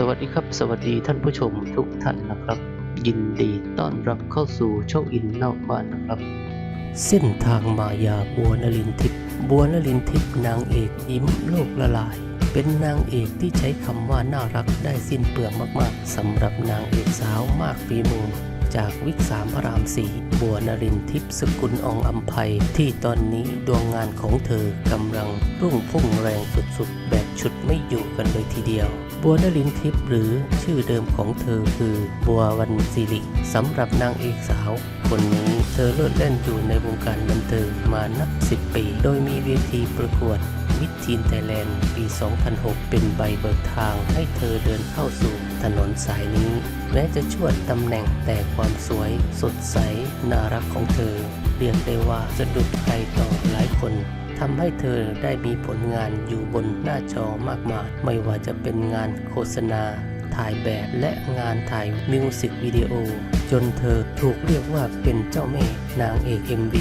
สวัสดีครับ สวัสดีท่านผู้ชมทุกท่านนะครับ ยินดีต้อนรับเข้าสู่ช่องอินนอกบ้านนะครับ เส้นทางมายาบัวนลินทิพย์บัวนลินทิพย์นางเอกยิ้มโลกละลาย เป็นนางเอกที่ใช้คำว่าน่ารักได้สิ้นเปลืองมากๆสำหรับนางเอกสาวมากฝีมือจากวิกสามพระรามสี่บัวนรินทิพย์สกุลอองอัมภัยที่ตอนนี้ดวงงานของเธอกำลังรุ่งพุ่งแรงสุดๆ แบบชุดไม่อยู่กันเลยทีเดียว บัวนรินทิพย์หรือชื่อเดิมของเธอคือบัววันศิริสำหรับนางเอกสาว คนนี้เธอเลิศเล่นอยู่ในวงการบันเทิงมานับ 10 ปี โดยมีเวทีประกวดมิดทีนไทยแลนด์ปี 2006 เป็นใบเบิกทางให้เธอเดินเข้าสู่ถนนสายนี้แม้จะชวดตำแหน่งแต่ความสวย สดใส น่ารักของเธอ เรียกได้ว่าสะดุดใครต่อหลายคน ทำให้เธอได้มีผลงานอยู่บนหน้าจอมากมาย ไม่ว่าจะเป็นงานโฆษณา ถ่ายแบบและงานถ่ายมิวสิกวิดีโอ จนเธอถูกเรียกว่าเป็นเจ้าแม่นางเอก MV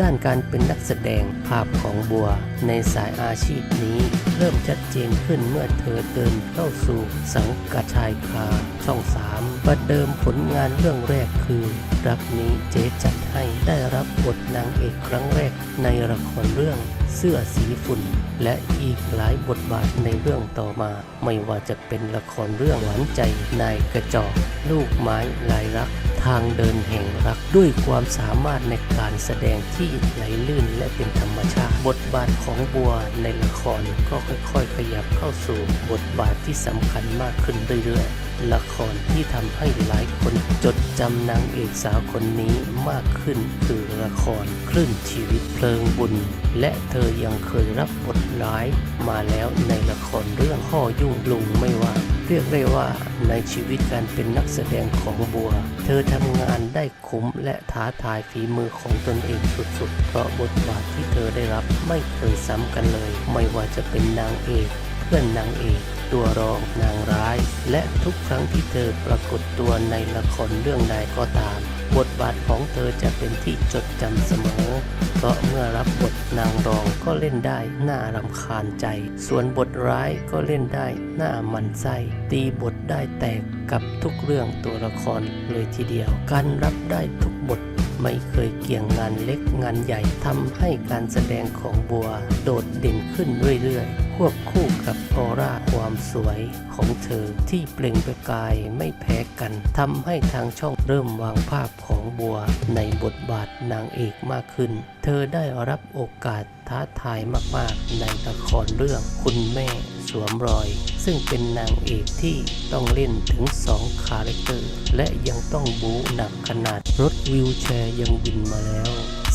ด้านการเป็นนักแสดงภาพของบัว ในสายอาชีพนี้ เริ่มชัดเจนขึ้นเมื่อเธอเดินเข้าสู่สังกัดชายคาช่องสามประเดิมผลงานเรื่องแรกคือรักนี้เจ๊จัดให้ได้รับบทนางเอกครั้งแรกในละครเรื่องเสื้อสีฝุ่น และอีกหลายบทบาทในเรื่องต่อมา ไม่ว่าจะเป็นละครเรื่องหวานใจนายกระจอกลูกไม้ลายรัก ทางเดินแห่งรัก ด้วยความสามารถในการแสดงที่ไหลลื่นและเป็นธรรมชาติ บทบาทของบัวในละครก็ค่อยๆ ขยับเข้าสู่บทบาทที่สำคัญมากขึ้นเรื่อยๆ ละครที่ทำให้หลายคนจดจำนางเอกสาวคนนี้มากขึ้นคือละครคลื่นชีวิตเพลิงบุญ และเธอยังเคยรับบทร้ายมาแล้วในละครเรื่องพ่อยุ่งลุงไม่ว่าเรียกได้ว่าในชีวิตการเป็นนักแสดงของบัว เธอทำงานได้คุ้มและท้าทายฝีมือของตนเองสุดๆ เพราะบทบาทที่เธอได้รับไม่เคยซ้ำกันเลย ไม่ว่าจะเป็นนางเอก พื่อนนางเอกตัวรองนางร้าย และทุกครั้งที่เธอปรากฏตัวในละครเรื่องใดก็ตาม บทบาทของเธอจะเป็นที่จดจำเสมอ เพราะเมื่อรับบทนางรองก็เล่นได้น่ารำคาญใจ ส่วนบทร้ายก็เล่นได้น่ามันไส้ตีบทได้แตกกับทุกเรื่องตัวละครเลยทีเดียว การรับได้ทุกบทไม่เคยเกี่ยงงานเล็กงานใหญ่ทำให้การแสดงของบัวโดดเด่นขึ้นเรื่อยๆ วบคู่กับออร่าความสวยของเธอที่เปล่งประกายไม่แพ้กันทำให้ทางช่องเริ่มวางภาพของบัวในบทบาทนางเอกมากขึ้น เธอได้รับโอกาสท้าทายมากๆ ในละครเรื่องคุณแม่สวมรอย ซึ่งเป็นนางเอกที่ต้องเล่นถึง 2 คาแรคเตอร์ และยังต้องบู๊หนักขนาดรถวิวแชร์ยังบินมาแล้ว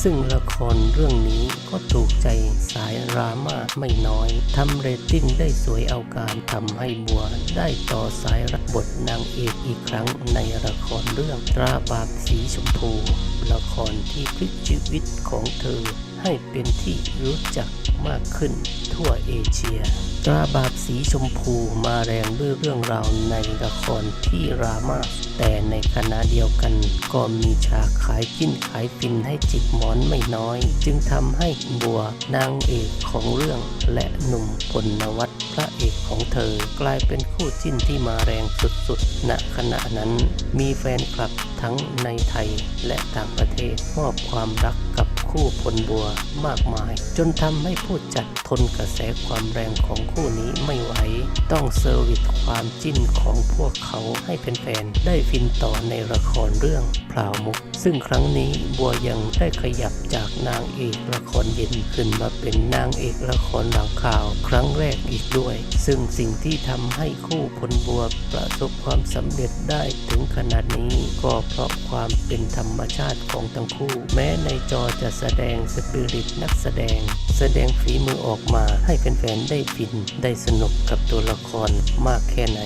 ซึ่งละครเรื่องนี้ก็ถูกใจสายรามาไม่น้อยทำเรตติ้งได้สวยเอาการทำให้บัวได้ต่อสายรับบทนางเอกอีกครั้งในละครเรื่องตราบาปสีชมพู ละครที่พลิกชีวิตของเธอให้เป็นที่รู้จักมากขึ้นทั่วเอเชียตราบาปสีชมพูมาแรงด้วยเรื่องราวในละครที่รามาแต่ในขณะเดียวกันก็มีฉากขายจิ้นขายฟินให้จิกหมอนไม่น้อย จึงทำให้บัวนางเอกของเรื่องและหนุ่มพลนวัตพระเอกของเธอ กลายเป็นคู่จิ้นที่มาแรงสุดๆณขณะนั้นมีแฟนคลับ ทั้งในไทยและต่างประเทศมอบความรักกับ คู่พลบัวมากมาย จนทำให้ผู้จัดทนกระแสความแรงของคู่นี้ไม่ไหว ต้องเซอร์วิสความจิ้นของพวกเขาให้แฟนๆได้ฟินต่อในละครเรื่องพราวมุก ซึ่งครั้งนี้บัวยังได้ขยับจากนางเอกละครเย็นขึ้นมาเป็นนางเอกละครหลังข่าว ครั้งแรกอีกด้วย ซึ่งสิ่งที่ทำให้คู่พลบัวประสบความสำเร็จได้ถึงขนาดนี้ ก็เพราะความเป็นธรรมชาติของทั้งคู่ แม้ในจอจะแสสดงสปิริตนักแสดง แสดงฝีมือออกมาให้แฟนๆได้ฟินได้สนุกกับตัวละครมากแค่ไหน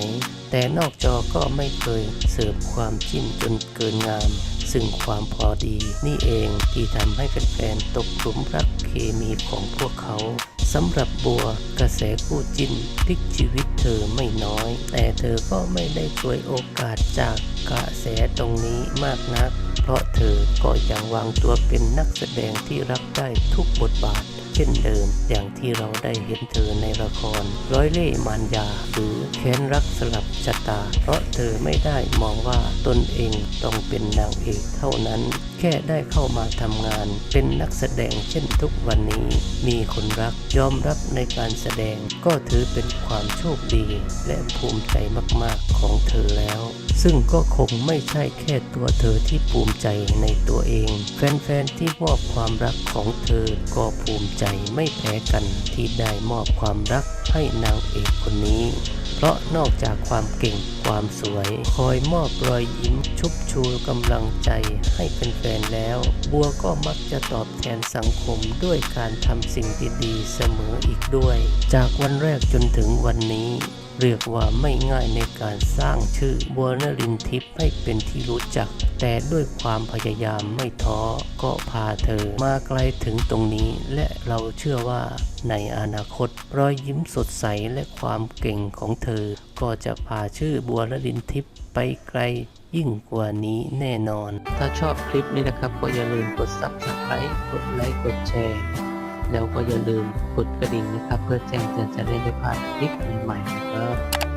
แต่นอกจอก็ไม่เคยเสิร์ฟความจิ้นจนเกินงาม ซึ่งความพอดีนี่เองที่ทำให้แฟนๆตกหลุมรักเคมีของพวกเขาสำหรับบัวกระแสคู่จิ้นพลิกชีวิตเธอไม่น้อย แต่เธอก็ไม่ได้ช่วยโอกาสจากกระแสตรงนี้มากนัก ราะเธอก็ยังวางตัวเป็นนักแสดงที่รับได้ทุกบทบาท เช่นเดิมอย่างที่เราได้เห็นเธอในละคร ร้อยเล่มานยาหรือแค้นรักสลับชะตา เพราะเธอไม่ได้มองว่าตนเองต้องเป็นนางเอกเท่านั้น แค่ได้เข้ามาทำงาน เป็นนักแสดงเช่นทุกวันนี้ มีคนรักยอมรับในการแสดงก็ถือเป็นความโชคดี และภูมิใจมาก ๆ ของเธอแล้ว ซึ่งก็คงไม่ใช่แค่ตัวเธอที่ภูมิใจในตัวเอง แฟน ๆ ที่มอบความรักของเธอก็ภูมิใจไม่แพ้กันที่ได้มอบความรัก ให้นางเอกคนนี้ เพราะนอกจากความเก่งความสวย คอยมอบรอยยิ้มชุบชูกำลังใจให้เป็นแฟนๆแล้ว บัวก็มักจะตอบแทนสังคมด้วยการทำสิ่งดีๆเสมออีกด้วย จากวันแรกจนถึงวันนี้เรียกว่าไม่ง่ายในการสร้างชื่อบัวนรินทิพย์ให้เป็นที่รู้จัก แต่ด้วยความพยายามไม่ท้อก็พาเธอมาไกลถึงตรงนี้ และเราเชื่อว่าในอนาคตรอยยิ้มสดใสและความเก่งของเธอ ก็จะพาชื่อบัวนรินทิพย์ไปไกลยิ่งกว่านี้แน่นอน ถ้าชอบคลิปนี้นะครับก็อย่าลืมกด subscribe กดไลค์ กดแชร์ แล้วก็อย่าลืมกดกระดิ่งนะครับ เพื่อแจ้งเตือนจะได้ไม่พลาดคลิปใหม่ๆนะครับ